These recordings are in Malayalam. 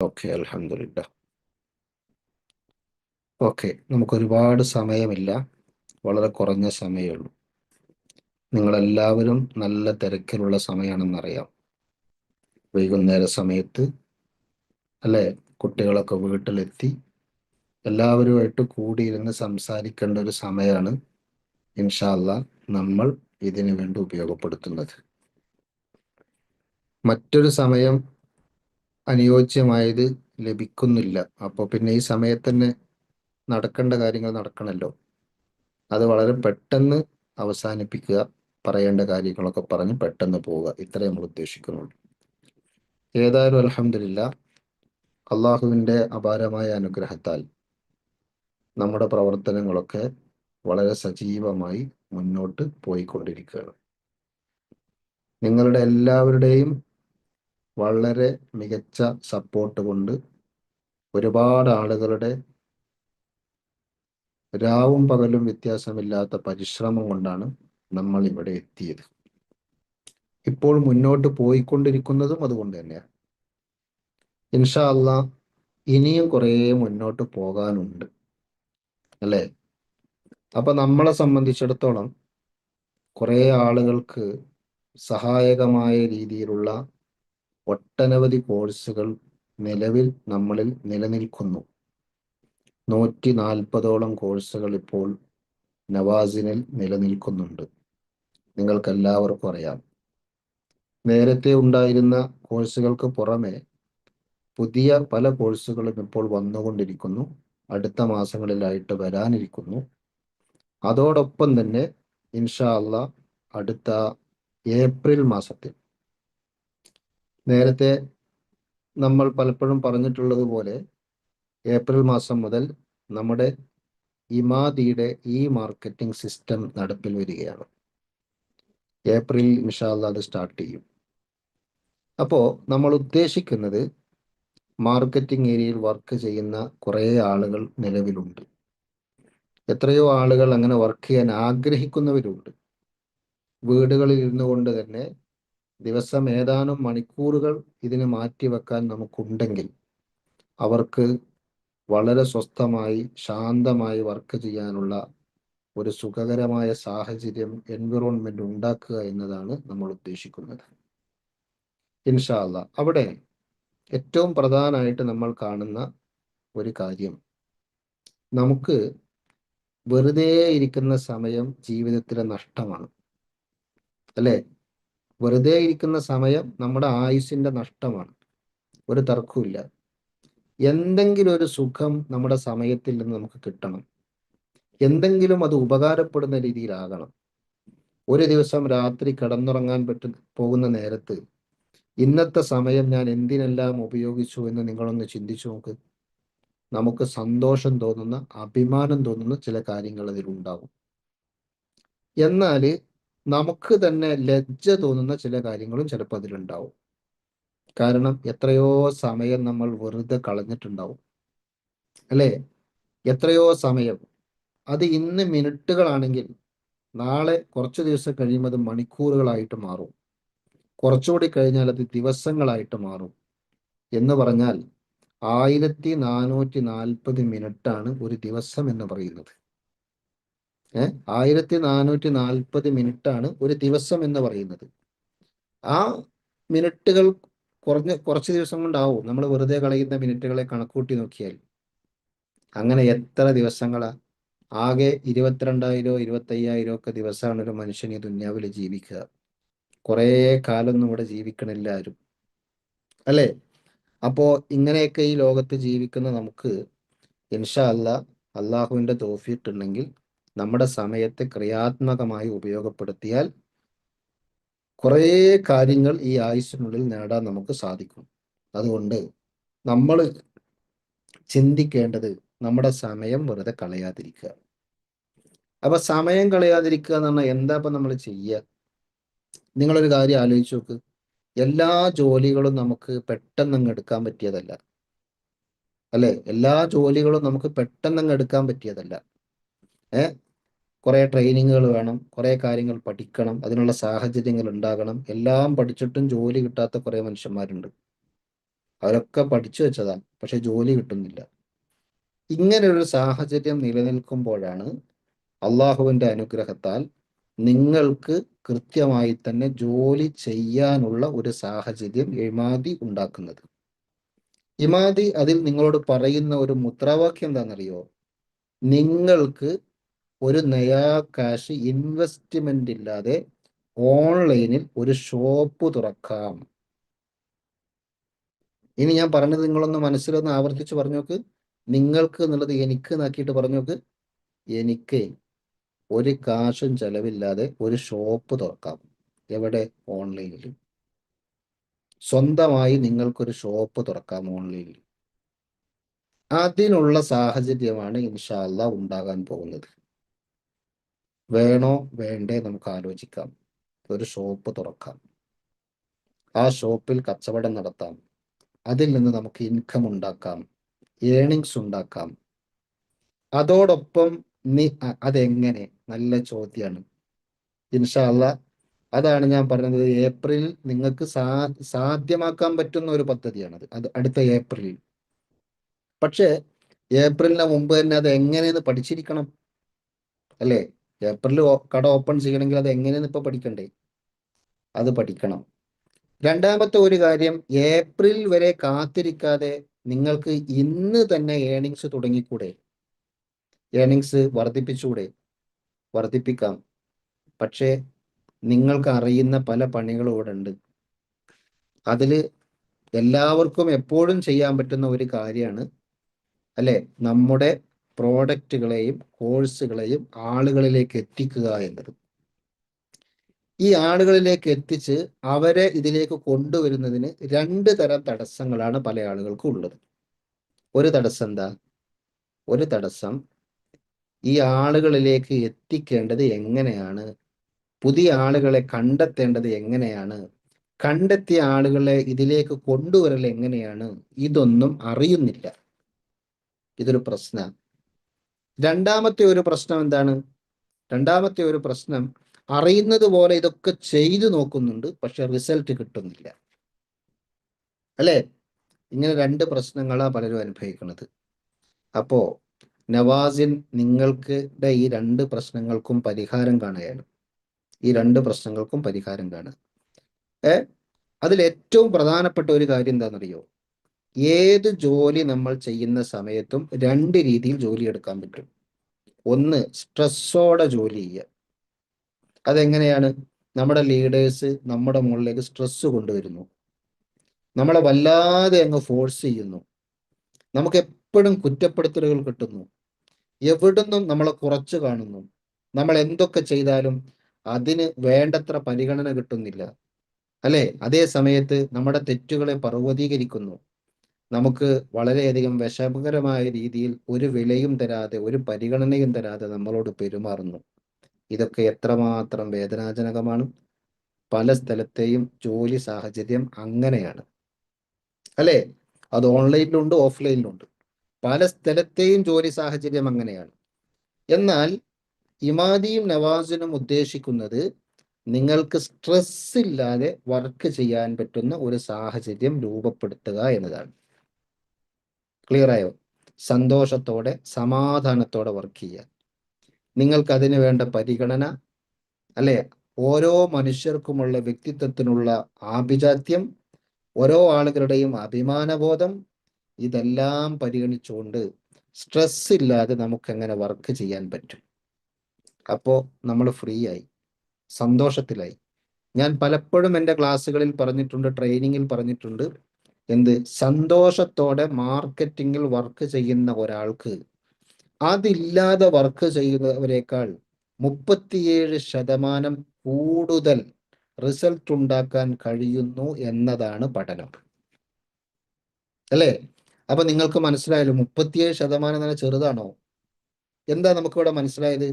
ഓക്കെ അലഹമില്ല ഓക്കെ നമുക്ക് ഒരുപാട് സമയമില്ല. വളരെ കുറഞ്ഞ സമയമേ ഉള്ളൂ. നിങ്ങളെല്ലാവരും നല്ല തിരക്കിലുള്ള സമയമാണെന്നറിയാം വൈകുന്നേര സമയത്ത് അല്ലെ? കുട്ടികളൊക്കെ വീട്ടിലെത്തി. എല്ലാവരുമായിട്ട് കൂടിയിരുന്ന് സംസാരിക്കേണ്ട ഒരു സമയമാണ് ഇൻഷാല്ല നമ്മൾ ഇതിനു വേണ്ടി ഉപയോഗപ്പെടുത്തുന്നത്. മറ്റൊരു സമയം അനുയോജ്യമായത് ലഭിക്കുന്നില്ല. അപ്പോൾ പിന്നെ ഈ സമയത്ത് തന്നെ നടക്കേണ്ട കാര്യങ്ങൾ നടക്കണമല്ലോ അത് വളരെ പെട്ടെന്ന് അവസാനിപ്പിക്കുക പറയേണ്ട കാര്യങ്ങളൊക്കെ പറഞ്ഞ് പെട്ടെന്ന് പോവുക. ഇത്രേ നമ്മൾ ഉദ്ദേശിക്കുന്നുള്ളൂ. ഏതായാലും അലഹമില്ല അള്ളാഹുവിന്റെ അപാരമായ അനുഗ്രഹത്താൽ നമ്മുടെ പ്രവർത്തനങ്ങളൊക്കെ വളരെ സജീവമായി മുന്നോട്ട് പോയിക്കൊണ്ടിരിക്കുകയാണ്. നിങ്ങളുടെ എല്ലാവരുടെയും വളരെ മികച്ച സപ്പോർട്ട് കൊണ്ട് ഒരുപാട് ആളുകളുടെ രാവും പകലും വ്യത്യാസമില്ലാത്ത പരിശ്രമം കൊണ്ടാണ് നമ്മൾ ഇവിടെ എത്തിയത്. ഇപ്പോൾ മുന്നോട്ട് പോയിക്കൊണ്ടിരിക്കുന്നതും അതുകൊണ്ട് തന്നെയാണ് ഇൻഷാ അല്ല ഇനിയും കുറേ മുന്നോട്ട് പോകാനുണ്ട്. അല്ലേ? അപ്പൊ നമ്മളെ സംബന്ധിച്ചിടത്തോളം കുറേ ആളുകൾക്ക് സഹായകമായ രീതിയിലുള്ള ഒട്ടനവധി കോഴ്സുകൾ നിലവിൽ നമ്മളിൽ നിലനിൽക്കുന്നു. നൂറ്റി നാൽപ്പതോളം കോഴ്സുകൾ ഇപ്പോൾ നവാസിനിൽ നിലനിൽക്കുന്നുണ്ട്. നിങ്ങൾക്കെല്ലാവർക്കും അറിയാം. നേരത്തെ ഉണ്ടായിരുന്ന കോഴ്സുകൾക്ക് പുറമെ പുതിയ പല കോഴ്സുകളും ഇപ്പോൾ വന്നുകൊണ്ടിരിക്കുന്നു. അടുത്ത മാസങ്ങളിലായിട്ട് വരാനിരിക്കുന്നു. അതോടൊപ്പം തന്നെ ഇൻഷാ അല്ല അടുത്ത ഏപ്രിൽ മാസത്തിൽ നേരത്തെ നമ്മൾ പലപ്പോഴും പറഞ്ഞിട്ടുള്ളത് പോലെ ഏപ്രിൽ മാസം മുതൽ നമ്മുടെ ഇമാദിയുടെ ഈ മാർക്കറ്റിംഗ് സിസ്റ്റം നടപ്പിൽ വരികയാണ്. ഏപ്രിൽ ഇൻഷാല്ല അത് സ്റ്റാർട്ട് ചെയ്യും. അപ്പോൾ നമ്മൾ ഉദ്ദേശിക്കുന്നത് മാർക്കറ്റിംഗ് ഏരിയയിൽ വർക്ക് ചെയ്യുന്ന കുറേ ആളുകൾ നിലവിലുണ്ട്. എത്രയോ ആളുകൾ അങ്ങനെ വർക്ക് ചെയ്യാൻ ആഗ്രഹിക്കുന്നവരുണ്ട്. വീടുകളിൽ ഇരുന്നു കൊണ്ട് തന്നെ ദിവസം ഏതാനും മണിക്കൂറുകൾ ഇതിന് മാറ്റിവെക്കാൻ നമുക്കുണ്ടെങ്കിൽ അവർക്ക് വളരെ സ്വസ്ഥമായി ശാന്തമായി വർക്ക് ചെയ്യാനുള്ള ഒരു സുഖകരമായ സാഹചര്യം എൻവിറോൺമെന്റ് ഉണ്ടാക്കുക എന്നതാണ് നമ്മൾ ഉദ്ദേശിക്കുന്നത്. ഇൻഷാല്ല അവിടെ ഏറ്റവും പ്രധാനമായിട്ട് നമ്മൾ കാണുന്ന ഒരു കാര്യം. നമുക്ക് വെറുതെ ഇരിക്കുന്ന സമയം ജീവിതത്തിലെ നഷ്ടമാണ്. അല്ലേ? വെറുതെ ഇരിക്കുന്ന സമയം നമ്മുടെ ആയുസിന്റെ നഷ്ടമാണ്. ഒരു തർക്കമില്ല എന്തെങ്കിലും ഒരു സുഖം നമ്മുടെ സമയത്തിൽ നിന്ന് നമുക്ക് കിട്ടണം. എന്തെങ്കിലും അത് ഉപകാരപ്പെടുന്ന രീതിയിലാകണം. ഒരു ദിവസം രാത്രി കിടന്നുറങ്ങാൻ പറ്റും പോകുന്ന നേരത്ത് ഇന്നത്തെ സമയം ഞാൻ എന്തിനെല്ലാം ഉപയോഗിച്ചു എന്ന് നിങ്ങളൊന്ന് ചിന്തിച്ചു നോക്ക്. നമുക്ക് സന്തോഷം തോന്നുന്ന അഭിമാനം തോന്നുന്ന ചില കാര്യങ്ങൾ അതിലുണ്ടാവും. എന്നാൽ നമുക്ക് തന്നെ ലജ്ജ തോന്നുന്ന ചില കാര്യങ്ങളും ചിലപ്പോൾ അതിലുണ്ടാവും. കാരണം എത്രയോ സമയം നമ്മൾ വെറുതെ കളഞ്ഞിട്ടുണ്ടാവും. അല്ലേ? എത്രയോ സമയം. അത് ഇന്ന് മിനിറ്റുകളാണെങ്കിൽ നാളെ കുറച്ച് ദിവസം കഴിയുമ്പോൾ അത് മണിക്കൂറുകളായിട്ട് മാറും. കുറച്ചുകൂടി കഴിഞ്ഞാൽ അത് ദിവസങ്ങളായിട്ട് മാറും. എന്ന് പറഞ്ഞാൽ ആയിരത്തി നാനൂറ്റി നാൽപ്പത് മിനിറ്റാണ് ഒരു ദിവസം എന്ന് പറയുന്നത്. ആയിരത്തി നാനൂറ്റി നാൽപ്പത് മിനിറ്റാണ് ഒരു ദിവസം എന്ന് പറയുന്നത്. ആ മിനിറ്റുകൾ കുറഞ്ഞ കുറച്ച് ദിവസം കൊണ്ടാവും? നമ്മൾ വെറുതെ കളയുന്ന മിനിറ്റുകളെ കണക്കൂട്ടി നോക്കിയാൽ. അങ്ങനെ എത്ര ദിവസങ്ങളാ? ആകെ ഇരുപത്തിരണ്ടായിരോ ഇരുപത്തയ്യായിരോ ഒക്കെ ദിവസമാണ് ഒരു മനുഷ്യൻ ഈ ദുന്യാവിൽ ജീവിക്കുക. കുറേ കാലൊന്നും ഇവിടെ ജീവിക്കണില്ല ആരും. അല്ലേ? അപ്പോ ഇങ്ങനെയൊക്കെ ഈ ലോകത്ത് ജീവിക്കുന്ന നമുക്ക് ഇൻഷാ അല്ല അള്ളാഹുവിന്റെ തോഫിയിട്ടുണ്ടെങ്കിൽ നമ്മുടെ സമയത്തെ ക്രിയാത്മകമായി ഉപയോഗപ്പെടുത്തിയാൽ കുറേ കാര്യങ്ങൾ ഈ ആയുസ്സിനുള്ളിൽ നേടാൻ നമുക്ക് സാധിക്കും. അതുകൊണ്ട് നമ്മൾ ചിന്തിക്കേണ്ടത് നമ്മുടെ സമയം വെറുതെ കളയാതിരിക്കുക. അപ്പൊ സമയം കളയാതിരിക്കുക എന്ന് പറഞ്ഞാൽ എന്താ ഇപ്പൊ നമ്മൾ ചെയ്യുക? നിങ്ങളൊരു കാര്യം ആലോചിച്ച് നോക്ക്. എല്ലാ ജോലികളും നമുക്ക് പെട്ടെന്ന് അങ്ങ് എടുക്കാൻ പറ്റിയതല്ല. അല്ലെ? എല്ലാ ജോലികളും നമുക്ക് പെട്ടെന്ന് അങ്ങ് എടുക്കാൻ പറ്റിയതല്ല. ഏ? കുറെ ട്രെയിനിങ്ങുകൾ വേണം കുറേ കാര്യങ്ങൾ പഠിക്കണം അതിനുള്ള സാഹചര്യങ്ങൾ ഉണ്ടാകണം. എല്ലാം പഠിച്ചിട്ടും ജോലി കിട്ടാത്ത കുറേ മനുഷ്യന്മാരുണ്ട്. അവരൊക്കെ പഠിച്ചു വെച്ചതാണ് പക്ഷെ ജോലി കിട്ടുന്നില്ല. ഇങ്ങനെ ഒരു സാഹചര്യം നിലനിൽക്കുമ്പോഴാണ് അള്ളാഹുവിന്റെ അനുഗ്രഹത്താൽ നിങ്ങൾക്ക് കൃത്യമായി തന്നെ ജോലി ചെയ്യാനുള്ള ഒരു സാഹചര്യം ഇമാതി ഉണ്ടാക്കുന്നത്. ഇമാതി അതിൽ നിങ്ങളോട് പറയുന്ന ഒരു മുദ്രാവാക്യം എന്താണെന്നറിയോ? നിങ്ങൾക്ക് ഒരു നയാ കാശ് ഇൻവെസ്റ്റ്മെന്റ് ഇല്ലാതെ ഓൺലൈനിൽ ഒരു ഷോപ്പ് തുറക്കാം. ഇനി ഞാൻ പറഞ്ഞത് നിങ്ങളൊന്ന് മനസ്സിലൊന്ന് ആവർത്തിച്ച് പറഞ്ഞു നോക്ക് നിങ്ങൾക്ക് എന്നുള്ളത് എനിക്ക് എന്നാക്കിയിട്ട് പറഞ്ഞു നോക്ക് എനിക്ക് ഒരു കാശും ചെലവില്ലാതെ ഒരു ഷോപ്പ് തുറക്കാം. എവിടെ? ഓൺലൈനിൽ സ്വന്തമായി നിങ്ങൾക്കൊരു ഷോപ്പ് തുറക്കാം ഓൺലൈനിൽ അതിനുള്ള സാഹചര്യമാണ് ഇൻഷാല്ല ഉണ്ടാകാൻ പോകുന്നത്. വേണോ വേണ്ടേ നമുക്ക് ആലോചിക്കാം. ഒരു ഷോപ്പ് തുറക്കാം. ആ ഷോപ്പിൽ കച്ചവടം നടത്താം. അതിൽ നിന്ന് നമുക്ക് ഇൻകം ഉണ്ടാക്കാം. ഏണിങ്സ് ഉണ്ടാക്കാം. അതോടൊപ്പം നീ അതെങ്ങനെ? നല്ല ചോദ്യമാണ് ഇൻഷാല്ല അതാണ് ഞാൻ പറഞ്ഞത്. ഏപ്രിലിൽ നിങ്ങൾക്ക് സാ സാധ്യമാക്കാൻ പറ്റുന്ന ഒരു പദ്ധതിയാണത്. അത് അടുത്ത ഏപ്രിലിൽ പക്ഷേ ഏപ്രിലിന് മുമ്പ് തന്നെ അത് എങ്ങനെയെന്ന് പഠിച്ചിരിക്കണം. അല്ലേ? ഏപ്രിൽ കട ഓപ്പൺ ചെയ്യണമെങ്കിൽ അത് എങ്ങനെയെന്ന് ഇപ്പൊ പഠിക്കണ്ടേ? അത് പഠിക്കണം. രണ്ടാമത്തെ ഒരു കാര്യം ഏപ്രിൽ വരെ കാത്തിരിക്കാതെ നിങ്ങൾക്ക് ഇന്ന് തന്നെ ഏണിങ്സ് തുടങ്ങിക്കൂടെ? ഏണിങ്സ് വർദ്ധിപ്പിച്ചുകൂടെ വർദ്ധിപ്പിക്കാം. പക്ഷേ നിങ്ങൾക്ക് അറിയുന്ന പല പണികളും ഇവിടെ ഉണ്ട്. അതിൽ എല്ലാവർക്കും എപ്പോഴും ചെയ്യാൻ പറ്റുന്ന ഒരു കാര്യമാണ് അല്ലെ? നമ്മുടെ പ്രോഡക്റ്റുകളെയും കോഴ്സുകളെയും ആളുകളിലേക്ക് എത്തിക്കുക എന്നത്. ഈ ആളുകളിലേക്ക് എത്തിച്ച് അവരെ ഇതിലേക്ക് കൊണ്ടുവരുന്നതിന് രണ്ട് തരം തടസ്സങ്ങളാണ് പല ആളുകൾക്കും ഉള്ളത്. ഒരു തടസ്സം എന്താ? ഒരു തടസ്സം ഈ ആളുകളിലേക്ക് എത്തിക്കേണ്ടത് എങ്ങനെയാണ്? പുതിയ ആളുകളെ കണ്ടെത്തേണ്ടത് എങ്ങനെയാണ്? കണ്ടെത്തിയ ആളുകളെ ഇതിലേക്ക് കൊണ്ടുവരൽ എങ്ങനെയാണ്? ഇതൊന്നും അറിയുന്നില്ല. ഇതൊരു പ്രശ്നമാണ് രണ്ടാമത്തെ ഒരു പ്രശ്നം എന്താണ്? രണ്ടാമത്തെ ഒരു പ്രശ്നം അറിയുന്നത് പോലെ ഇതൊക്കെ ചെയ്തു നോക്കുന്നുണ്ട് പക്ഷെ റിസൾട്ട് കിട്ടുന്നില്ല. അല്ലേ? ഇങ്ങനെ രണ്ട് പ്രശ്നങ്ങളാണ് പലരും അനുഭവിക്കുന്നത്. അപ്പോ നവാസിൻ നിങ്ങൾക്ക് ഈ രണ്ട് പ്രശ്നങ്ങൾക്കും പരിഹാരം കാണുകയാണ്. ഈ രണ്ട് പ്രശ്നങ്ങൾക്കും പരിഹാരം കാണുക. ഏ? അതിൽ ഏറ്റവും പ്രധാനപ്പെട്ട ഒരു കാര്യം എന്താണെന്നറിയോ? ഏത് ജോലി നമ്മൾ ചെയ്യുന്ന സമയത്തും രണ്ട് രീതിയിൽ ജോലി എടുക്കാൻ പറ്റും. ഒന്ന് സ്ട്രെസ്സോടെ ജോലി ചെയ്യുക. അതെങ്ങനെയാണ്? നമ്മുടെ ലീഡേഴ്സ് നമ്മുടെ മുകളിലേക്ക് സ്ട്രെസ് കൊണ്ടുവരുന്നു. നമ്മളെ വല്ലാതെ അങ്ങ് ഫോഴ്സ് ചെയ്യുന്നു. നമുക്ക് എപ്പോഴും കുറ്റപ്പെടുത്തലുകൾ കിട്ടുന്നു. എവിടുന്നും നമ്മളെ കുറച്ച് കാണുന്നു. നമ്മൾ എന്തൊക്കെ ചെയ്താലും അതിന് വേണ്ടത്ര പരിഗണന കിട്ടുന്നില്ല. അല്ലെ? അതേ സമയത്ത് നമ്മുടെ തെറ്റുകളെ പർവതീകരിക്കുന്നു. നമുക്ക് വളരെയധികം വിഷമകരമായ രീതിയിൽ ഒരു വിലയും തരാതെ ഒരു പരിഗണനയും തരാതെ നമ്മളോട് പെരുമാറുന്നു. ഇതൊക്കെ എത്രമാത്രം വേദനാജനകമാണ്. പല സ്ഥലത്തെയും ജോലി സാഹചര്യം അങ്ങനെയാണ്. അല്ലേ? അത് ഓൺലൈനിലുണ്ട് ഓഫ്ലൈനിലുണ്ട്. പല സ്ഥലത്തെയും ജോലി സാഹചര്യം അങ്ങനെയാണ്. എന്നാൽ ഇമാദിയും നവാസിനും ഉദ്ദേശിക്കുന്നത് നിങ്ങൾക്ക് സ്ട്രെസ് ഇല്ലാതെ വർക്ക് ചെയ്യാൻ പറ്റുന്ന ഒരു സാഹചര്യം രൂപപ്പെടുത്തുക എന്നതാണ്. ക്ലിയർ ആയോ? സന്തോഷത്തോടെ സമാധാനത്തോടെ വർക്ക് ചെയ്യുക. നിങ്ങൾക്ക് അതിന് വേണ്ട പരിഗണന അല്ലെ? ഓരോ മനുഷ്യർക്കുമുള്ള വ്യക്തിത്വത്തിനുള്ള ആഭിജാത്യം ഓരോ ആളുകളുടെയും അഭിമാനബോധം ഇതെല്ലാം പരിഗണിച്ചുകൊണ്ട് സ്ട്രെസ് ഇല്ലാതെ നമുക്ക് എങ്ങനെ വർക്ക് ചെയ്യാൻ പറ്റും? അപ്പോൾ നമ്മൾ ഫ്രീ ആയി സന്തോഷത്തിലായി. ഞാൻ പലപ്പോഴും എന്റെ ക്ലാസ്സുകളിൽ പറഞ്ഞിട്ടുണ്ട് ട്രെയിനിങ്ങിൽ പറഞ്ഞിട്ടുണ്ട്. എന്ത്? സന്തോഷത്തോടെ മാർക്കറ്റിങ്ങിൽ വർക്ക് ചെയ്യുന്ന ഒരാൾക്ക്. അതില്ലാതെ വർക്ക് ചെയ്യുന്നവരെക്കാൾ മുപ്പത്തിയേഴ് ശതമാനം കൂടുതൽ റിസൾട്ട് ഉണ്ടാക്കാൻ കഴിയുന്നു എന്നതാണ് പഠനം. അല്ലേ? അപ്പൊ നിങ്ങൾക്ക് മനസ്സിലായല്ലോ മുപ്പത്തിയേഴ് ശതമാനം തന്നെ ചെറുതാണോ? എന്താ നമുക്കിവിടെ മനസ്സിലായത്?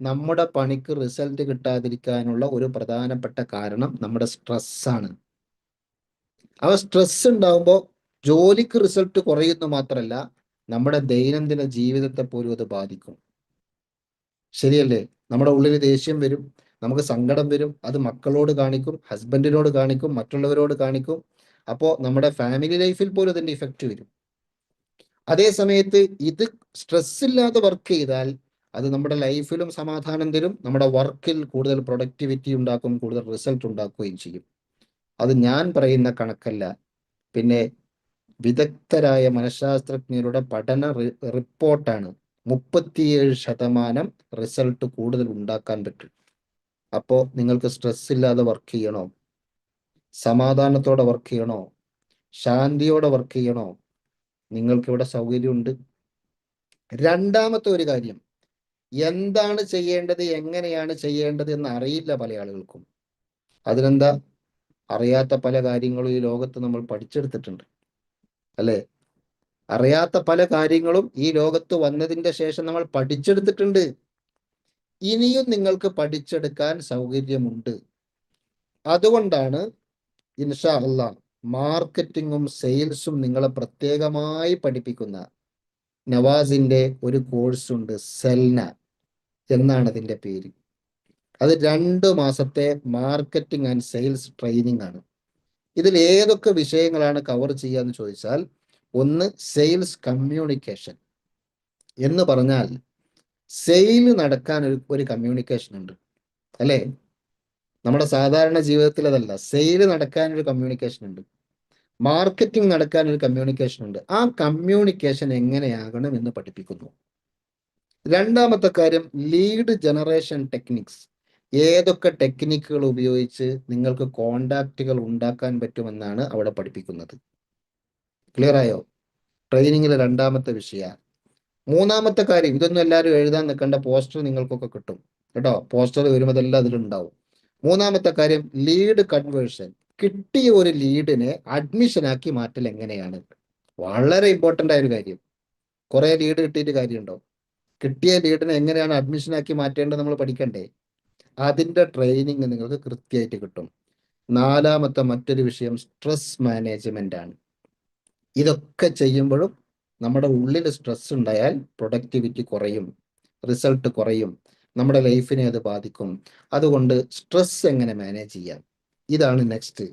നമ്മുടെ പണിക്ക് റിസൾട്ട് കിട്ടാതിരിക്കാനുള്ള ഒരു പ്രധാനപ്പെട്ട കാരണം നമ്മുടെ സ്ട്രെസ്സാണ്. അവ സ്ട്രെസ് ഉണ്ടാകുമ്പോൾ ജോലിക്ക് റിസൾട്ട് കുറയുന്നു മാത്രമല്ല നമ്മുടെ ദൈനംദിന ജീവിതത്തെ പോലും അത് ബാധിക്കും. ശരിയല്ലേ? നമ്മുടെ ഉള്ളിൽ ദേഷ്യം വരും നമുക്ക് സങ്കടം വരും അത് മക്കളോട് കാണിക്കും ഹസ്ബൻഡിനോട് കാണിക്കും മറ്റുള്ളവരോട് കാണിക്കും. അപ്പോൾ നമ്മുടെ ഫാമിലി ലൈഫിൽ പോലും അതിന്റെ ഇഫക്റ്റ് വരും. അതേ സമയത്ത് ഇത് സ്ട്രെസ് ഇല്ലാതെ വർക്ക് ചെയ്താൽ അത് നമ്മുടെ ലൈഫിലും സമാധാനം തരും നമ്മുടെ വർക്കിൽ കൂടുതൽ പ്രൊഡക്ടിവിറ്റി ഉണ്ടാക്കും കൂടുതൽ റിസൾട്ട് ഉണ്ടാക്കുകയും ചെയ്യും. അത് ഞാൻ പറയുന്ന കണക്കല്ല. പിന്നെ വിദഗ്ധരായ മനഃശാസ്ത്രജ്ഞരുടെ പഠന റിപ്പോർട്ടാണ് മുപ്പത്തിയേഴ് ശതമാനം റിസൾട്ട് കൂടുതൽ ഉണ്ടാക്കാൻ പറ്റും. അപ്പോൾ നിങ്ങൾക്ക് സ്ട്രെസ് ഇല്ലാതെ വർക്ക് ചെയ്യണോ? സമാധാനത്തോടെ വർക്ക് ചെയ്യണോ? ശാന്തിയോടെ വർക്ക് ചെയ്യണോ? നിങ്ങൾക്ക് ഇവിടെ സൗകര്യമുണ്ട്? രണ്ടാമത്തെ ഒരു കാര്യം എന്താണ് ചെയ്യേണ്ടത് എങ്ങനെയാണ് ചെയ്യേണ്ടത് എന്ന് അറിയില്ല പല ആളുകൾക്കും. അതിനെന്താ? അറിയാത്ത പല കാര്യങ്ങളും ഈ ലോകത്ത് നമ്മൾ പഠിച്ചെടുത്തിട്ടുണ്ട്. അല്ലേ? അറിയാത്ത പല കാര്യങ്ങളും ഈ ലോകത്ത് വന്നതിന്റെ ശേഷം നമ്മൾ പഠിച്ചെടുത്തിട്ടുണ്ട്. ഇനിയും നിങ്ങൾക്ക് പഠിച്ചെടുക്കാൻ സൗകര്യമുണ്ട്. അതുകൊണ്ടാണ് ഇൻഷാ അല്ല മാർക്കറ്റിങ്ങും സെയിൽസും നിങ്ങളെ പ്രത്യേകമായി പഠിപ്പിക്കുന്ന നവാസിന്റെ ഒരു കോഴ്സ് ഉണ്ട് സെൽന എന്നാണ് അതിന്റെ പേര്. അത് രണ്ട് മാസത്തെ മാർക്കറ്റിംഗ് ആൻഡ് സെയിൽസ് ട്രെയിനിങ് ആണ്. ഇതിൽ ഏതൊക്കെ വിഷയങ്ങളാണ് കവർ ചെയ്യുക എന്ന് ചോദിച്ചാൽ ഒന്ന് സെയിൽസ് കമ്മ്യൂണിക്കേഷൻ എന്ന് പറഞ്ഞാൽ സെയിൽ നടക്കാൻ ഒരു ഒരു കമ്മ്യൂണിക്കേഷൻ ഉണ്ട്. അല്ലേ? നമ്മുടെ സാധാരണ ജീവിതത്തിൽ അതല്ല. സെയിൽ നടക്കാൻ ഒരു കമ്മ്യൂണിക്കേഷൻ ഉണ്ട്. മാർക്കറ്റിംഗ് നടക്കാൻ ഒരു കമ്മ്യൂണിക്കേഷൻ ഉണ്ട്. ആ കമ്മ്യൂണിക്കേഷൻ എങ്ങനെയാകണം എന്ന് പഠിപ്പിക്കുന്നു. രണ്ടാമത്തെ കാര്യം ലീഡ് ജനറേഷൻ ടെക്നിക്സ് ഏതൊക്കെ ടെക്നിക്കുകൾ ഉപയോഗിച്ച് നിങ്ങൾക്ക് കോണ്ടാക്റ്റുകൾ ഉണ്ടാക്കാൻ പറ്റുമെന്നാണ് അവിടെ പഠിപ്പിക്കുന്നത്. ക്ലിയർ ആയോ? ട്രെയിനിങ്ങിലെ രണ്ടാമത്തെ വിഷയമാണ് മൂന്നാമത്തെ കാര്യം ഇതൊന്നും എല്ലാവരും എഴുതാൻ നിൽക്കേണ്ട പോസ്റ്റർ നിങ്ങൾക്കൊക്കെ കിട്ടും. കേട്ടോ? പോസ്റ്റർ വരുമ്പോൾ അതെല്ലാം അതിലുണ്ടാവും. മൂന്നാമത്തെ കാര്യം ലീഡ് കൺവേർഷൻ കിട്ടിയ ഒരു ലീഡിനെ അഡ്മിഷനാക്കി മാറ്റൽ എങ്ങനെയാണ്? വളരെ ഇമ്പോർട്ടന്റ് ആയ ഒരു കാര്യം. കുറേ ലീഡ് കിട്ടിയിട്ട് കാര്യമുണ്ടോ? കിട്ടിയ ലീഡിനെ എങ്ങനെയാണ് അഡ്മിഷനാക്കി മാറ്റേണ്ടത് നമ്മൾ പഠിക്കണ്ടേ? അതിന്റെ ട്രെയിനിങ് നിങ്ങൾക്ക് കൃത്യമായിട്ട് കിട്ടും. നാലാമത്തെ മറ്റൊരു വിഷയം സ്ട്രെസ് മാനേജ്മെന്റ് ആണ്. ഇതൊക്കെ ചെയ്യുമ്പോഴും നമ്മുടെ ഉള്ളിൽ സ്ട്രെസ് ഉണ്ടായാൽ പ്രൊഡക്ടിവിറ്റി കുറയും റിസൾട്ട് കുറയും നമ്മുടെ ലൈഫിനെ അത് ബാധിക്കും. അതുകൊണ്ട് സ്ട്രെസ് എങ്ങനെ മാനേജ് ചെയ്യാം? ഇതാണ് നെക്സ്റ്റ്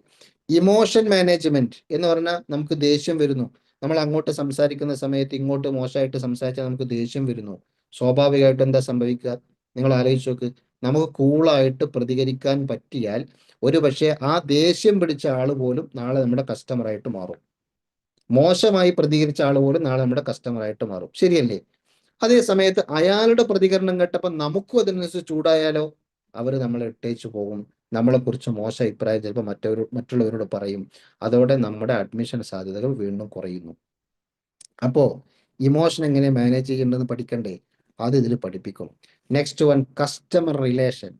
ഇമോഷൻ മാനേജ്മെന്റ് എന്ന് പറഞ്ഞാൽ നമുക്ക് ദേഷ്യം വരുന്നു. നമ്മൾ അങ്ങോട്ട് സംസാരിക്കുന്ന സമയത്ത് ഇങ്ങോട്ട് മോശമായിട്ട് സംസാരിച്ചാൽ നമുക്ക് ദേഷ്യം വരുന്നു. സ്വാഭാവികമായിട്ട് എന്താ സംഭവിക്കുക? നിങ്ങൾ ആലോചിച്ച് നോക്ക്. നമുക്ക് കൂളായിട്ട് പ്രതികരിക്കാൻ പറ്റിയാൽ ഒരു പക്ഷേ ആ ദേഷ്യം പിടിച്ച ആൾ പോലും നാളെ നമ്മുടെ കസ്റ്റമറായിട്ട് മാറും. മോശമായി പ്രതികരിച്ച ആൾ പോലും നാളെ നമ്മുടെ കസ്റ്റമറായിട്ട് മാറും. ശരിയല്ലേ? അതേ സമയത്ത് അയാളുടെ പ്രതികരണം കേട്ടപ്പോൾ നമുക്കും അതിനനുസരിച്ച് ചൂടായാലോ? അവർ നമ്മളെ ഇട്ടേച്ചു പോകും. നമ്മളെക്കുറിച്ച് മോശം അഭിപ്രായം ചിലപ്പോൾ മറ്റൊരു മറ്റുള്ളവരോട് പറയും. അതോടെ നമ്മുടെ അഡ്മിഷൻ സാധ്യതകൾ വീണ്ടും കുറയുന്നു. അപ്പോൾ ഇമോഷൻ എങ്ങനെ മാനേജ് ചെയ്യേണ്ടതെന്ന് പഠിക്കണ്ടേ? അത് ഇതിൽ പഠിപ്പിക്കും. നെക്സ്റ്റ് വൺ കസ്റ്റമർ റിലേഷൻ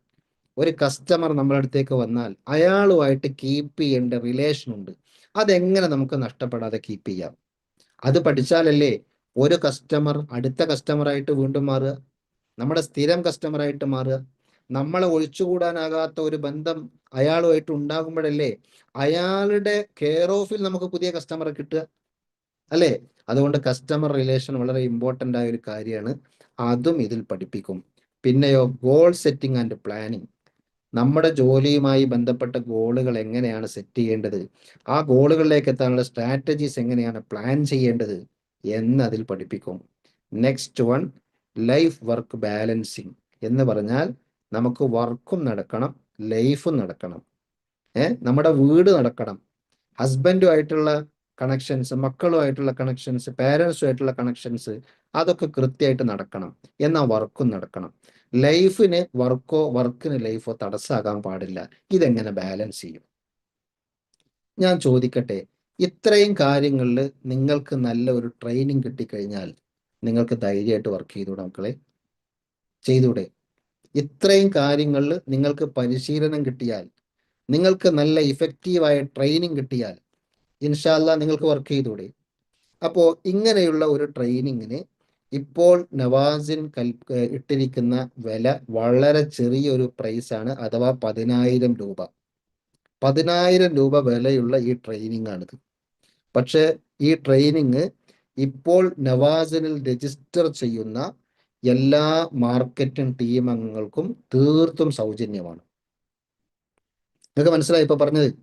ഒരു കസ്റ്റമർ നമ്മുടെ അടുത്തേക്ക് വന്നാൽ അയാളുമായിട്ട് കീപ്പ് ചെയ്യേണ്ട റിലേഷൻ ഉണ്ട്. അതെങ്ങനെ നമുക്ക് നഷ്ടപ്പെടാതെ കീപ്പ് ചെയ്യാം? അത് പഠിച്ചാലല്ലേ ഒരു കസ്റ്റമർ അടുത്ത കസ്റ്റമറായിട്ട് വീണ്ടും മാറുക. നമ്മുടെ സ്ഥിരം കസ്റ്റമറായിട്ട് മാറുക. നമ്മളെ ഒഴിച്ചുകൂടാനാകാത്ത ഒരു ബന്ധം അയാളുമായിട്ട് ഉണ്ടാകുമ്പോഴല്ലേ അയാളുടെ കെയർ ഓഫിൽ നമുക്ക് പുതിയ കസ്റ്റമറെ കിട്ടുക. അല്ലേ? അതുകൊണ്ട് കസ്റ്റമർ റിലേഷൻ വളരെ ഇമ്പോർട്ടന്റ് ആയ ഒരു കാര്യമാണ്. അതും ഇതിൽ പഠിപ്പിക്കും. പിന്നെയോ ഗോൾ സെറ്റിംഗ് ആൻഡ് പ്ലാനിങ് നമ്മുടെ ജോലിയുമായി ബന്ധപ്പെട്ട ഗോളുകൾ എങ്ങനെയാണ് സെറ്റ് ചെയ്യേണ്ടത്? ആ ഗോളുകളിലേക്ക് എത്താനുള്ള സ്ട്രാറ്റജീസ് എങ്ങനെയാണ് പ്ലാൻ ചെയ്യേണ്ടത് എന്ന് അതിൽ പഠിപ്പിക്കും. Next one life work balancing എന്ന് പറഞ്ഞാൽ നമുക്ക് വർക്കും നടക്കണം ലൈഫും നടക്കണം. ഏ നമ്മുടെ വീട് നടക്കണം. ഹസ്ബൻഡുമായിട്ടുള്ള കണക്ഷൻസ് മക്കളുമായിട്ടുള്ള കണക്ഷൻസ് പേരൻസുമായിട്ടുള്ള കണക്ഷൻസ് അതൊക്കെ കൃത്യമായിട്ട് നടക്കണം. എന്നാൽ വർക്കും നടക്കണം. ലൈഫിന് വർക്കോ വർക്കിന് ലൈഫോ തടസ്സാകാൻ പാടില്ല. ഇതെങ്ങനെ ബാലൻസ് ചെയ്യും? ഞാൻ ചോദിക്കട്ടെ ഇത്രയും കാര്യങ്ങളിൽ നിങ്ങൾക്ക് നല്ല ഒരു ട്രെയിനിങ് കിട്ടിക്കഴിഞ്ഞാൽ നിങ്ങൾക്ക് ധൈര്യമായിട്ട് വർക്ക് ചെയ്തൂടെ മക്കളെ? ചെയ്തൂടെ ഇത്രയും കാര്യങ്ങളിൽ നിങ്ങൾക്ക് പരിശീലനം കിട്ടിയാൽ നിങ്ങൾക്ക് നല്ല ഇഫക്റ്റീവായ ട്രെയിനിങ് കിട്ടിയാൽ ഇൻഷാല്ല നിങ്ങൾക്ക് വർക്ക് ചെയ്തൂടെ അപ്പോൾ ഇങ്ങനെയുള്ള ഒരു ട്രെയിനിങ്ങിന് ഇപ്പോൾ നവാസിൻ കൽ ഇട്ടിരിക്കുന്ന വില വളരെ ചെറിയൊരു പ്രൈസാണ് അഥവാ പതിനായിരം രൂപ. പതിനായിരം രൂപ വിലയുള്ള ഈ ട്രെയിനിങ് ആണിത്. പക്ഷെ ഈ ട്രെയിനിങ് ഇപ്പോൾ നവാസിനിൽ രജിസ്റ്റർ ചെയ്യുന്ന എല്ലാ മാർക്കറ്റിംഗ് ടീം അംഗങ്ങൾക്കും തീർത്തും സൗജന്യമാണ്. നിങ്ങൾക്ക് മനസ്സിലായി ഇപ്പൊ പറഞ്ഞത്?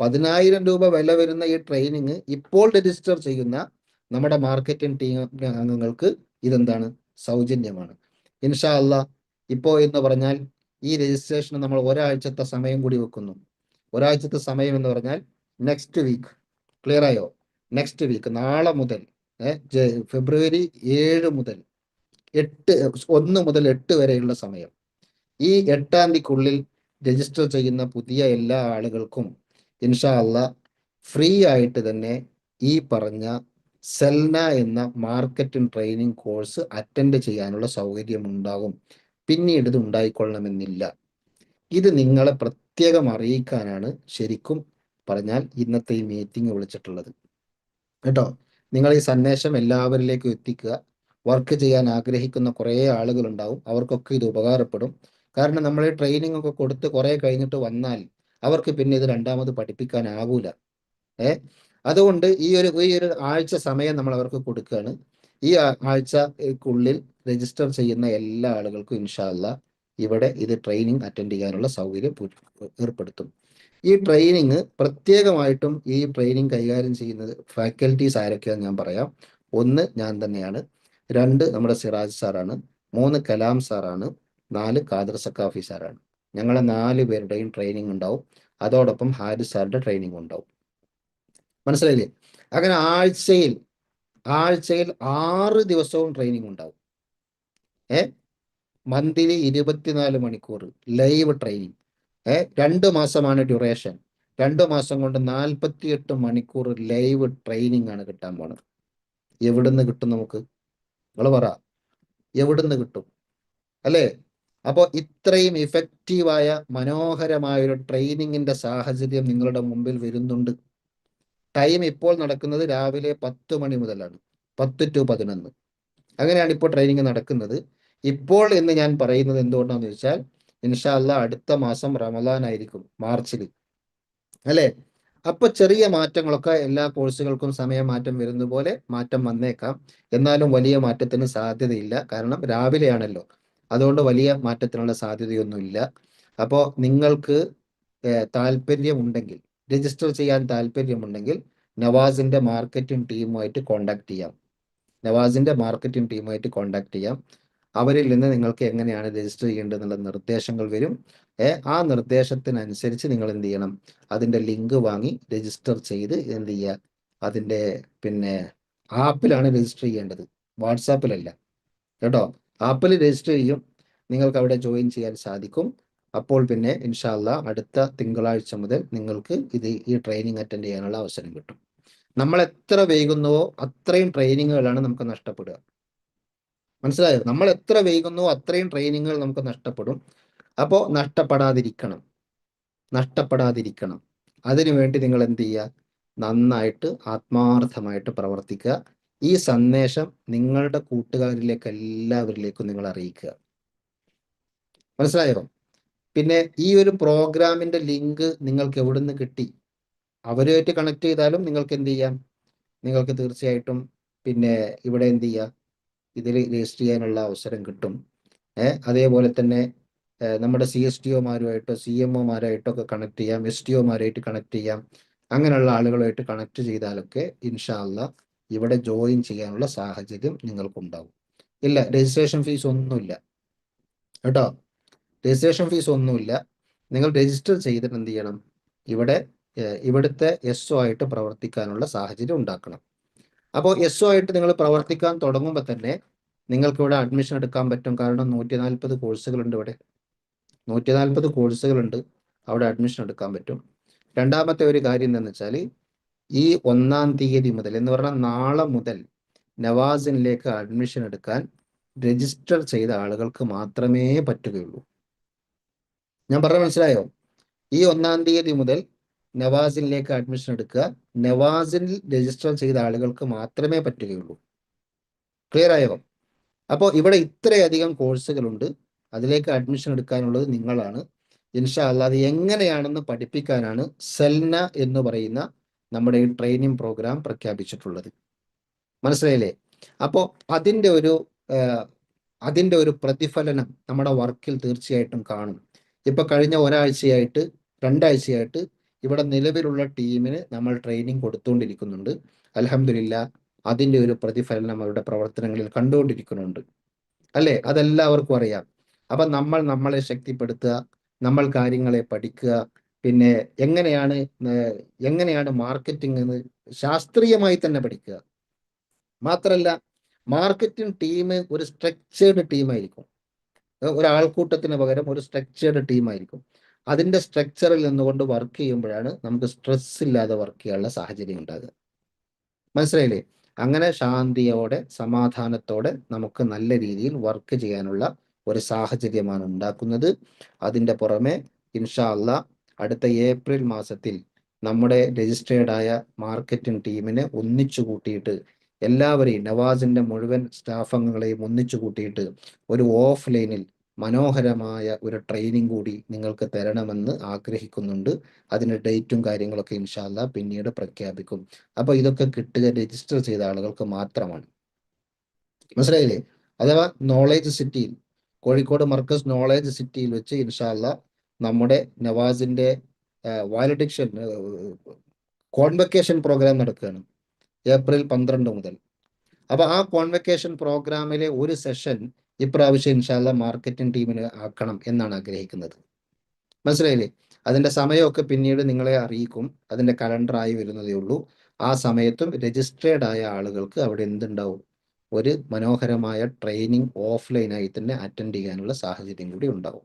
പതിനായിരം രൂപ വില വരുന്ന ഈ ട്രെയിനിങ് ഇപ്പോൾ രജിസ്റ്റർ ചെയ്യുന്ന നമ്മുടെ മാർക്കറ്റിംഗ് ടീം അംഗങ്ങൾക്ക് ഇതെന്താണ്? സൗജന്യമാണ്. ഇൻഷാ അല്ല ഇപ്പോ എന്ന് പറഞ്ഞാൽ ഈ രജിസ്ട്രേഷന് നമ്മൾ ഒരാഴ്ചത്തെ സമയം കൂടി വെക്കുന്നു. ഒരാഴ്ചത്തെ സമയം എന്ന് പറഞ്ഞാൽ നെക്സ്റ്റ് വീക്ക് ക്ലിയർ ആയോ? നെക്സ്റ്റ് വീക്ക് നാളെ മുതൽ ഫെബ്രുവരി ഏഴ് മുതൽ എട്ട് ഒന്ന് മുതൽ എട്ട് വരെയുള്ള സമയം. ഈ എട്ടാം തീയതിക്കുള്ളിൽ രജിസ്റ്റർ ചെയ്യുന്ന പുതിയ എല്ലാ ആളുകൾക്കും ഇൻഷാ അല്ല ഫ്രീ ആയിട്ട് തന്നെ ഈ പറഞ്ഞ സെൽന എന്ന മാർക്കറ്റിംഗ് ട്രെയിനിങ് കോഴ്സ് അറ്റൻഡ് ചെയ്യാനുള്ള സൗകര്യം ഉണ്ടാകും പിന്നീട് ഇത് ഉണ്ടായിക്കൊള്ളണമെന്നില്ല. ഇത് നിങ്ങളെ പ്രത്യേകം അറിയിക്കാനാണ് ശരിക്കും പറഞ്ഞാൽ ഇന്നത്തെ ഈ മീറ്റിംഗ് വിളിച്ചിട്ടുള്ളത്. കേട്ടോ? നിങ്ങൾ ഈ സന്ദേശം എല്ലാവരിലേക്കും എത്തിക്കുക. വർക്ക് ചെയ്യാൻ ആഗ്രഹിക്കുന്ന കുറേ ആളുകളുണ്ടാവും. അവർക്കൊക്കെ ഇത് ഉപകാരപ്പെടും. കാരണം നമ്മൾ ഈ ട്രെയിനിങ് ഒക്കെ കൊടുത്ത് കുറെ കഴിഞ്ഞിട്ട് വന്നാൽ അവർക്ക് പിന്നെ ഇത് രണ്ടാമത് പഠിപ്പിക്കാനാകൂല ഏ? അതുകൊണ്ട് ഈ ഒരു ഈ ഒരു ആഴ്ച സമയം നമ്മൾ അവർക്ക് കൊടുക്കുകയാണ് ഈ ആഴ്ചക്കുള്ളിൽ രജിസ്റ്റർ ചെയ്യുന്ന എല്ലാ ആളുകൾക്കും ഇൻഷാല്ല ഇവിടെ ഇത് ട്രെയിനിങ് അറ്റൻഡ് ചെയ്യാനുള്ള സൗകര്യം ഏർപ്പെടുത്തും. ഈ ട്രെയിനിങ് പ്രത്യേകമായിട്ടും ഈ ട്രെയിനിങ് കൈകാര്യം ചെയ്യുന്നത് ഫാക്കൽറ്റീസ് ആരൊക്കെയാന്ന് ഞാൻ പറയാം. ഒന്ന് ഞാൻ തന്നെയാണ്. രണ്ട് നമ്മുടെ സിറാജ് സാറാണ്. മൂന്ന് കലാം സാറാണ്. നാല് ഖാദർ സക്കാഫി സാറാണ്. ഞങ്ങളെ നാല് പേരുടെയും ട്രെയിനിങ് ഉണ്ടാവും. അതോടൊപ്പം ഹാരിസ് സാറിന്റെ ട്രെയിനിങ് ഉണ്ടാവും. മനസ്സിലായില്ലേ? അങ്ങനെ ആഴ്ചയിൽ ആഴ്ചയിൽ ആറ് ദിവസവും ട്രെയിനിങ് ഉണ്ടാവും. ഏ? മന്ത്ലി ഇരുപത്തിനാല് മണിക്കൂർ ലൈവ് ട്രെയിനിങ് ഏ? രണ്ട് മാസമാണ് ഡ്യൂറേഷൻ രണ്ട് മാസം കൊണ്ട് നാൽപ്പത്തിയെട്ട് മണിക്കൂർ ലൈവ് ട്രെയിനിങ് ആണ് കിട്ടാൻ പോണത്. എവിടുന്ന് കിട്ടും നമുക്ക്? നിങ്ങൾ പറ. എവിടുന്ന് കിട്ടും? അല്ലേ? അപ്പോൾ ഇത്രയും ഇഫക്റ്റീവായ മനോഹരമായ ഒരു ട്രെയിനിങ്ങിന്റെ സാഹചര്യം നിങ്ങളുടെ മുമ്പിൽ വരുന്നുണ്ട്. ടൈം ഇപ്പോൾ നടക്കുന്നത് രാവിലെ പത്ത് മണി മുതലാണ്. പത്ത് ടു പതിനൊന്ന്. അങ്ങനെയാണ് ഇപ്പോൾ ട്രെയിനിങ് നടക്കുന്നത്. ഇപ്പോൾ എന്ന് ഞാൻ പറയുന്നത് എന്തുകൊണ്ടാണെന്ന് വെച്ചാൽ ഇൻഷാല്ല അടുത്ത മാസം റമദാൻ ആയിരിക്കും മാർച്ചിൽ അല്ലേ? അപ്പൊ ചെറിയ മാറ്റങ്ങളൊക്കെ എല്ലാ കോഴ്സുകൾക്കും സമയമാറ്റം വരുന്ന പോലെ മാറ്റം വന്നേക്കാം. എന്നാലും വലിയ മാറ്റത്തിന് സാധ്യതയില്ല. കാരണം രാവിലെയാണല്ലോ. അതുകൊണ്ട് വലിയ മാറ്റത്തിനുള്ള സാധ്യതയൊന്നുമില്ല. അപ്പോൾ നിങ്ങൾക്ക് താല്പര്യമുണ്ടെങ്കിൽ രജിസ്റ്റർ ചെയ്യാൻ താല്പര്യമുണ്ടെങ്കിൽ നവാസിന്റെ മാർക്കറ്റിംഗ് ടീമുമായിട്ട് കോണ്ടാക്ട് ചെയ്യാം. നവാസിന്റെ മാർക്കറ്റിംഗ് ടീമുമായിട്ട് കോണ്ടാക്ട് ചെയ്യാം. അവരിൽ നിന്ന് നിങ്ങൾക്ക് എങ്ങനെയാണ് രജിസ്റ്റർ ചെയ്യേണ്ടതെന്നുള്ള നിർദ്ദേശങ്ങൾ വരും. ആ നിർദ്ദേശത്തിനനുസരിച്ച് നിങ്ങൾ എന്ത് ചെയ്യണം? അതിന്റെ ലിങ്ക് വാങ്ങി രജിസ്റ്റർ ചെയ്ത് എന്ത് ചെയ്യുക? അതിന്റെ പിന്നെ ആപ്പിലാണ് രജിസ്റ്റർ ചെയ്യേണ്ടത്. വാട്സാപ്പിലല്ല കേട്ടോ? ആപ്പിൽ രജിസ്റ്റർ ചെയ്യും. നിങ്ങൾക്ക് അവിടെ ജോയിൻ ചെയ്യാൻ സാധിക്കും. അപ്പോൾ പിന്നെ ഇൻഷാല്ല അടുത്ത തിങ്കളാഴ്ച മുതൽ നിങ്ങൾക്ക് ഇത് ഈ ട്രെയിനിങ് അറ്റൻഡ് ചെയ്യാനുള്ള അവസരം കിട്ടും. നമ്മൾ എത്ര വൈകുന്നുവോ അത്രയും ട്രെയിനിങ്ങുകളാണ് നമുക്ക് നഷ്ടപ്പെടുക. മനസ്സിലായോ? നമ്മൾ എത്ര വൈകുന്നുവോ അത്രയും ട്രെയിനിങ്ങുകൾ നമുക്ക് നഷ്ടപ്പെടും. അപ്പോൾ നഷ്ടപ്പെടാതിരിക്കണം. നഷ്ടപ്പെടാതിരിക്കണം. അതിനുവേണ്ടി നിങ്ങൾ എന്ത് ചെയ്യുക? നന്നായിട്ട് ആത്മാർത്ഥമായിട്ട് പ്രവർത്തിക്കുക. ഈ സന്ദേശം നിങ്ങളുടെ കൂട്ടുകാരിലേക്ക് എല്ലാവരിലേക്കും നിങ്ങൾ അറിയിക്കുക. മനസ്സിലായോ? പിന്നെ ഈ ഒരു പ്രോഗ്രാമിന്റെ ലിങ്ക് നിങ്ങൾക്ക് എവിടുന്ന് കിട്ടി? അവരുമായിട്ട് കണക്ട് ചെയ്താലും നിങ്ങൾക്ക് എന്ത് ചെയ്യാം? നിങ്ങൾക്ക് തീർച്ചയായിട്ടും പിന്നെ ഇവിടെ എന്ത് ചെയ്യാം? ഇതിൽ രജിസ്റ്റർ ചെയ്യാനുള്ള അവസരം കിട്ടും. ഏഹ് അതേപോലെ തന്നെ നമ്മുടെ സി എസ് ടി ഒമാരുമായിട്ടോ സി എം ഒമാരായിട്ടോ കണക്ട് ചെയ്യാം. എസ് ടി ഒമാരായിട്ട് കണക്ട് ചെയ്യാം. അങ്ങനെയുള്ള ആളുകളുമായിട്ട് കണക്ട് ചെയ്താലൊക്കെ ഇൻഷാല്ല ഇവിടെ ജോയിൻ ചെയ്യാനുള്ള സാഹചര്യം നിങ്ങൾക്കുണ്ടാവും. ഇല്ല രജിസ്ട്രേഷൻ ഫീസ് ഒന്നുമില്ല. കേട്ടോ? രജിസ്ട്രേഷൻ ഫീസ് ഒന്നുമില്ല. നിങ്ങൾ രജിസ്റ്റർ ചെയ്തിട്ട് എന്ത് ചെയ്യണം? ഇവിടെ ഇവിടുത്തെ എസ് ഒ ആയിട്ട് പ്രവർത്തിക്കാനുള്ള സാഹചര്യം ഉണ്ടാക്കണം. അപ്പോൾ എസ് ഒ ആയിട്ട് നിങ്ങൾ പ്രവർത്തിക്കാൻ തുടങ്ങുമ്പോൾ തന്നെ നിങ്ങൾക്ക് ഇവിടെ അഡ്മിഷൻ എടുക്കാൻ പറ്റും. കാരണം നൂറ്റി നാൽപ്പത് കോഴ്സുകളുണ്ട് ഇവിടെ. നൂറ്റി നാൽപ്പത് കോഴ്സുകളുണ്ട് അവിടെ അഡ്മിഷൻ എടുക്കാൻ പറ്റും. രണ്ടാമത്തെ ഒരു കാര്യം എന്താണെന്ന് വെച്ചാൽ ഈ ഒന്നാം തീയതി മുതൽ എന്ന് പറഞ്ഞാൽ നാളെ മുതൽ നവാസിനിലേക്ക് അഡ്മിഷൻ എടുക്കാൻ രജിസ്റ്റർ ചെയ്ത ആളുകൾക്ക് മാത്രമേ പറ്റുകയുള്ളൂ. ഞാൻ പറഞ്ഞ മനസ്സിലായോ? ഈ ഒന്നാം തീയതി മുതൽ നവാസിനിലേക്ക് അഡ്മിഷൻ എടുക്കുക. നവാസിനിൽ രജിസ്റ്റർ ചെയ്ത ആളുകൾക്ക് മാത്രമേ പറ്റുകയുള്ളൂ. ക്ലിയർ ആയോ? അപ്പോൾ ഇവിടെ ഇത്രയധികം കോഴ്സുകളുണ്ട് അതിലേക്ക് അഡ്മിഷൻ എടുക്കാനുള്ളത് നിങ്ങളാണ്. ഇൻഷാ അല്ലാതെ എങ്ങനെയാണെന്ന് പഠിപ്പിക്കാനാണ് സെൽന എന്ന് പറയുന്ന നമ്മുടെ ഈ ട്രെയിനിങ് പ്രോഗ്രാം പ്രഖ്യാപിച്ചിട്ടുള്ളത്. മനസ്സിലായില്ലേ? അപ്പോൾ അതിന്റെ ഒരു അതിന്റെ ഒരു പ്രതിഫലനം നമ്മുടെ വർക്കിൽ തീർച്ചയായിട്ടും കാണും. ഇപ്പൊ കഴിഞ്ഞ ഒരാഴ്ചയായിട്ട് രണ്ടാഴ്ചയായിട്ട് ഇവിടെ നിലവിലുള്ള ടീമിന് നമ്മൾ ട്രെയിനിങ് കൊടുത്തുകൊണ്ടിരിക്കുന്നുണ്ട് അലഹമില്ല അതിന്റെ ഒരു പ്രതിഫലനം അവരുടെ പ്രവർത്തനങ്ങളിൽ കണ്ടുകൊണ്ടിരിക്കുന്നുണ്ട്. അല്ലേ? അതെല്ലാവർക്കും അറിയാം. അപ്പൊ നമ്മൾ നമ്മളെ ശക്തിപ്പെടുത്തുക നമ്മൾ കാര്യങ്ങളെ പഠിക്കുക പിന്നെ എങ്ങനെയാണ് എങ്ങനെയാണ് മാർക്കറ്റിംഗ് എന്ന് ശാസ്ത്രീയമായി തന്നെ പഠിക്കുക. മാത്രമല്ല മാർക്കറ്റിംഗ് ടീം ഒരു സ്ട്രക്ചേർഡ് ടീമായിരിക്കും ഒരാൾക്കൂട്ടത്തിന് പകരം ഒരു സ്ട്രക്ചേർഡ് ടീമായിരിക്കും അതിന്റെ സ്ട്രക്ചറിൽ നിന്നുകൊണ്ട് വർക്ക് ചെയ്യുമ്പോഴാണ് നമുക്ക് സ്ട്രെസ് ഇല്ലാതെ വർക്ക് ചെയ്യാനുള്ള സാഹചര്യം ഉണ്ടാകുക. മനസ്സിലായില്ലേ? അങ്ങനെ ശാന്തിയോടെ സമാധാനത്തോടെ നമുക്ക് നല്ല രീതിയിൽ വർക്ക് ചെയ്യാനുള്ള ഒരു സാഹചര്യമാണ് ഉണ്ടാക്കുന്നത്. അതിന്റെ പുറമെ ഇൻഷാ അല്ല അടുത്ത ഏപ്രിൽ മാസത്തിൽ നമ്മുടെ രജിസ്റ്റേർഡായ മാർക്കറ്റിംഗ് ടീമിനെ ഒന്നിച്ചു കൂട്ടിയിട്ട് എല്ലാവരെയും നവാസിന്റെ മുഴുവൻ സ്റ്റാഫ് അംഗങ്ങളെയും ഒന്നിച്ചു കൂട്ടിയിട്ട് ഒരു ഓഫ് ലൈനിൽ മനോഹരമായ ഒരു ട്രെയിനിങ് കൂടി നിങ്ങൾക്ക് തരണമെന്ന് ആഗ്രഹിക്കുന്നുണ്ട്. അതിന് ഡേറ്റും കാര്യങ്ങളൊക്കെ ഇൻഷാല്ല പിന്നീട് പ്രഖ്യാപിക്കും. അപ്പോൾ ഇതൊക്കെ കിട്ടുക രജിസ്റ്റർ ചെയ്ത ആളുകൾക്ക് മാത്രമാണ്. മനസ്സിലായില്ലേ? അഥവാ നോളേജ് സിറ്റിയിൽ കോഴിക്കോട് മർക്കസ് നോളേജ് സിറ്റിയിൽ വെച്ച് ഇൻഷാല്ല നമ്മുടെ നവാസിന്റെ വാലിഡിക്ഷൻ കോൺവെക്കേഷൻ പ്രോഗ്രാം നടക്കുകയാണ്. ഏപ്രിൽ പന്ത്രണ്ട് മുതൽ. അപ്പോൾ ആ കോൺവെക്കേഷൻ പ്രോഗ്രാമിലെ ഒരു സെഷൻ ഇപ്രാവശ്യം ഇൻഷാല്ല മാർക്കറ്റിംഗ് ടീമിന് ആക്കണം എന്നാണ് ആഗ്രഹിക്കുന്നത്. മനസ്സിലായില്ലേ? അതിന്റെ സമയമൊക്കെ പിന്നീട് നിങ്ങളെ അറിയിക്കും. അതിന്റെ കലണ്ടർ ആയി വരുന്നതേ ഉള്ളൂ. ആ സമയത്തും രജിസ്ട്രേഡ് ആയ ആളുകൾക്ക് അവിടെ എന്തുണ്ടാവും? ഒരു മനോഹരമായ ട്രെയിനിങ് ഓഫ്ലൈനായി തന്നെ അറ്റൻഡ് ചെയ്യാനുള്ള സാഹചര്യം കൂടി ഉണ്ടാവും.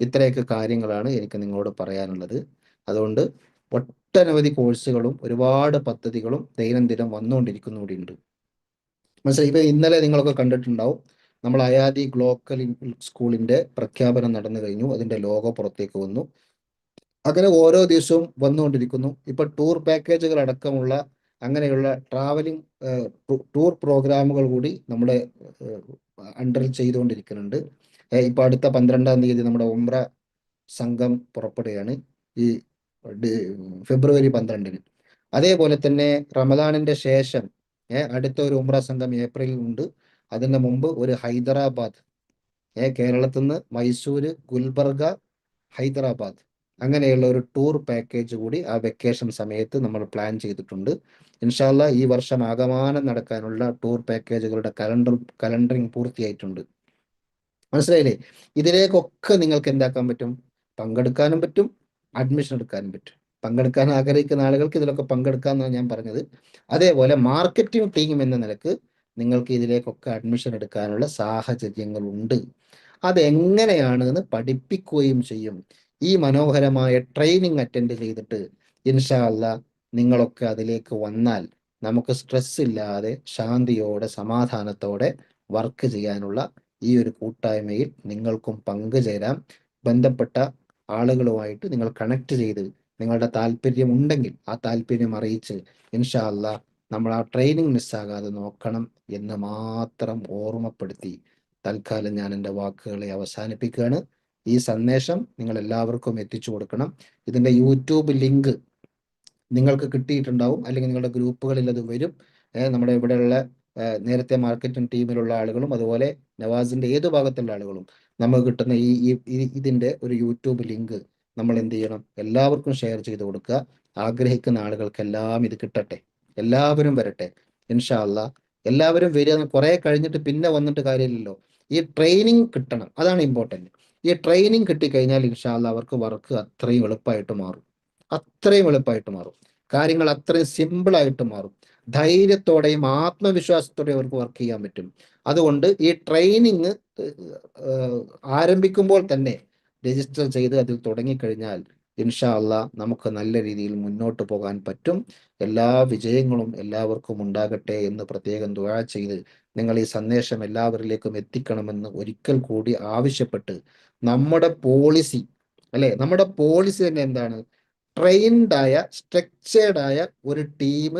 ഇത്രയൊക്കെ കാര്യങ്ങളാണ് എനിക്ക് നിങ്ങളോട് പറയാനുള്ളത്. അതുകൊണ്ട് ഒട്ടനവധി കോഴ്സുകളും ഒരുപാട് പദ്ധതികളും ദൈനംദിനം വന്നുകൊണ്ടിരിക്കുന്നുകൂടിയുണ്ട് മനസ്സിലായി? ഇപ്പൊ ഇന്നലെ നിങ്ങളൊക്കെ കണ്ടിട്ടുണ്ടാവും നമ്മൾ അയാദി ഗ്ലോക്കൽ സ്കൂളിന്റെ പ്രഖ്യാപനം നടന്നു കഴിഞ്ഞു അതിന്റെ ലോഗോ പുറത്തേക്ക് വന്നു. അങ്ങനെ ഓരോ ദിവസവും വന്നുകൊണ്ടിരിക്കുന്നു. ഇപ്പൊ ടൂർ പാക്കേജുകൾ അടക്കമുള്ള അങ്ങനെയുള്ള ട്രാവലിംഗ് ടൂർ പ്രോഗ്രാമുകൾ കൂടി നമ്മുടെ അണ്ടറിൽ ചെയ്തുകൊണ്ടിരിക്കുന്നുണ്ട്. ഇപ്പൊ അടുത്ത പന്ത്രണ്ടാം തീയതി നമ്മുടെ ഉംറ സംഘം പുറപ്പെടുകയാണ്. ഈ ഫെബ്രുവരി പന്ത്രണ്ടിന്. അതേപോലെ തന്നെ റമദാനിന്റെ ശേഷം അടുത്ത ഒരു ഉംറ സംഘം ഏപ്രിലിൽ ഉണ്ട്. അതിന് മുമ്പ് ഒരു ഹൈദരാബാദ് ഏ കേരളത്തിൽ നിന്ന് മൈസൂര് ഗുൽബർഗ ഹൈദരാബാദ്. അങ്ങനെയുള്ള ഒരു ടൂർ പാക്കേജ് കൂടി ആ വെക്കേഷൻ സമയത്ത് നമ്മൾ പ്ലാൻ ചെയ്തിട്ടുണ്ട്. ഇൻഷാല്ല ഈ വർഷം ആകമാനം നടക്കാനുള്ള ടൂർ പാക്കേജുകളുടെ കലണ്ടർ കലണ്ടറിങ് പൂർത്തിയായിട്ടുണ്ട്. മനസ്സിലായില്ലേ? ഇതിലേക്കൊക്കെ നിങ്ങൾക്ക് എന്താക്കാൻ പറ്റും? പങ്കെടുക്കാനും പറ്റും. അഡ്മിഷൻ എടുക്കാനും പറ്റും. പങ്കെടുക്കാൻ ആഗ്രഹിക്കുന്ന ആളുകൾക്ക് ഇതിലൊക്കെ പങ്കെടുക്കാമെന്നാണ് ഞാൻ പറഞ്ഞത്. അതേപോലെ മാർക്കറ്റിംഗ് ടീം എന്ന നിലയ്ക്ക് നിങ്ങൾക്ക് ഇതിലേക്കൊക്കെ അഡ്മിഷൻ എടുക്കാനുള്ള സാഹചര്യങ്ങൾ ഉണ്ട് അതെങ്ങനെയാണ് എന്ന് പഠിപ്പിക്കുകയും ചെയ്യും. ഈ മനോഹരമായ ട്രെയിനിങ് അറ്റൻഡ് ചെയ്തിട്ട് ഇൻഷാല്ല നിങ്ങളൊക്കെ അതിലേക്ക് വന്നാൽ നമുക്ക് സ്ട്രെസ് ഇല്ലാതെ ശാന്തിയോടെ സമാധാനത്തോടെ വർക്ക് ചെയ്യാനുള്ള ഈ ഒരു കൂട്ടായ്മയിൽ നിങ്ങൾക്കും പങ്കുചേരാം. ബന്ധപ്പെട്ട ആളുകളുമായിട്ട് നിങ്ങൾ കണക്ട് ചെയ്ത് നിങ്ങളുടെ താല്പര്യം ഉണ്ടെങ്കിൽ ആ താല്പര്യം അറിയിച്ച് ഇൻഷാ നമ്മൾ ആ ട്രെയിനിങ് മിസ്സാകാതെ നോക്കണം എന്ന് മാത്രം ഓർമ്മപ്പെടുത്തി തൽക്കാലം ഞാൻ എന്റെ വാക്കുകളെ അവസാനിപ്പിക്കുകയാണ്. ഈ സന്ദേശം നിങ്ങൾ എല്ലാവർക്കും എത്തിച്ചു കൊടുക്കണം. ഇതിന്റെ യൂട്യൂബ് ലിങ്ക് നിങ്ങൾക്ക് കിട്ടിയിട്ടുണ്ടാവും. അല്ലെങ്കിൽ നിങ്ങളുടെ ഗ്രൂപ്പുകളിൽ അത് വരും. നമ്മുടെ ഇവിടെയുള്ള നേരത്തെ മാർക്കറ്റിംഗ് ടീമിലുള്ള ആളുകളും അതുപോലെ നവാസിന്റെ ഏത് ഭാഗത്തുള്ള ആളുകളും നമുക്ക് കിട്ടുന്ന ഈ ഇതിന്റെ ഒരു യൂട്യൂബ് ലിങ്ക് നമ്മൾ എന്ത് ചെയ്യണം? എല്ലാവർക്കും ഷെയർ ചെയ്ത് കൊടുക്കുക. ആഗ്രഹിക്കുന്ന ആളുകൾക്കെല്ലാം ഇത് കിട്ടട്ടെ. എല്ലാവരും വരട്ടെ. ഇൻഷാല്ല എല്ലാവരും വരിക കുറെ കഴിഞ്ഞിട്ട് പിന്നെ വന്നിട്ട് കാര്യമില്ലല്ലോ. ഈ ട്രെയിനിങ് കിട്ടണം. അതാണ് ഇമ്പോർട്ടന്റ് ഈ ട്രെയിനിങ് കിട്ടിക്കഴിഞ്ഞാൽ ഇൻഷാല്ല അവർക്ക് വർക്ക് അത്രയും എളുപ്പമായിട്ട് മാറും. അത്രയും എളുപ്പമായിട്ട് മാറും. കാര്യങ്ങൾ അത്രയും സിമ്പിളായിട്ട് മാറും. ധൈര്യത്തോടെയും ആത്മവിശ്വാസത്തോടെയും അവർക്ക് വർക്ക് ചെയ്യാൻ പറ്റും. അതുകൊണ്ട് ഈ ട്രെയിനിങ് ആരംഭിക്കുമ്പോൾ തന്നെ രജിസ്റ്റർ ചെയ്ത് അതിൽ തുടങ്ങിക്കഴിഞ്ഞാൽ ഇൻഷാ അല്ല നമുക്ക് നല്ല രീതിയിൽ മുന്നോട്ട് പോകാൻ പറ്റും. എല്ലാ വിജയങ്ങളും എല്ലാവർക്കും ഉണ്ടാകട്ടെ എന്ന് പ്രത്യേകം ദുഴ ചെയ്ത് നിങ്ങൾ ഈ സന്ദേശം എല്ലാവരിലേക്കും എത്തിക്കണമെന്ന് ഒരിക്കൽ കൂടി ആവശ്യപ്പെട്ട് നമ്മുടെ പോളിസി അല്ലെ? നമ്മുടെ പോളിസി തന്നെ എന്താണ്? ട്രെയിൻഡായ സ്ട്രക്ചേർഡായ ഒരു ടീം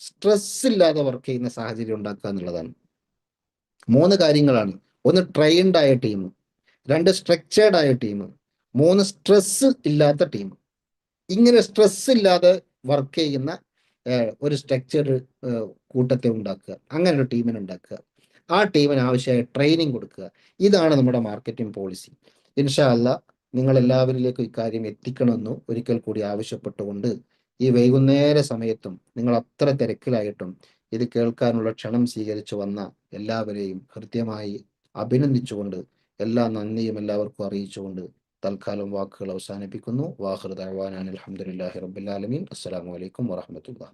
സ്ട്രെസ് ഇല്ലാതെ വർക്ക് ചെയ്യുന്ന സാഹചര്യം ഉണ്ടാക്കുക എന്നുള്ളതാണ്. മൂന്ന് കാര്യങ്ങളാണ്. ഒന്ന് ട്രെയിൻഡ് ആയ ടീം രണ്ട് സ്ട്രക്ചേർഡ് ആയ ടീം മൂന്ന് സ്ട്രെസ് ഇല്ലാത്ത ടീം ഇങ്ങനെ സ്ട്രെസ് ഇല്ലാതെ വർക്ക് ചെയ്യുന്ന ഒരു സ്ട്രക്ചേർഡ് കൂട്ടത്തെ ഉണ്ടാക്കുക. അങ്ങനെ ഒരു ടീമിനെ ഉണ്ടാക്കുക. ആ ടീമിന് ആവശ്യമായ ട്രെയിനിങ് കൊടുക്കുക. ഇതാണ് നമ്മുടെ മാർക്കറ്റിംഗ് പോളിസി ഇൻഷാ അല്ല നിങ്ങൾ എല്ലാവരിലേക്കും ഇക്കാര്യം എത്തിക്കണമെന്ന് ഒരിക്കൽ കൂടി ആവശ്യപ്പെട്ടുകൊണ്ട് ഈ വൈകുന്നേര സമയത്തും നിങ്ങൾ അത്ര തിരക്കിലായിട്ടും ഇത് കേൾക്കാനുള്ള ക്ഷണം സ്വീകരിച്ചു വന്ന എല്ലാവരെയും ഹൃദ്യമായി അഭിനന്ദിച്ചുകൊണ്ട് എല്ലാ നന്ദിയും എല്ലാവർക്കും അറിയിച്ചുകൊണ്ട് തൽക്കാലം വാക്കുകൾ അവസാനിപ്പിക്കുന്നു. വാഹൃദാൻ അലഹമുല്ലാഹി റബ്ബുലാലമീൻ അസ്സലാമു അലൈക്കും വറഹമത്തുള്ള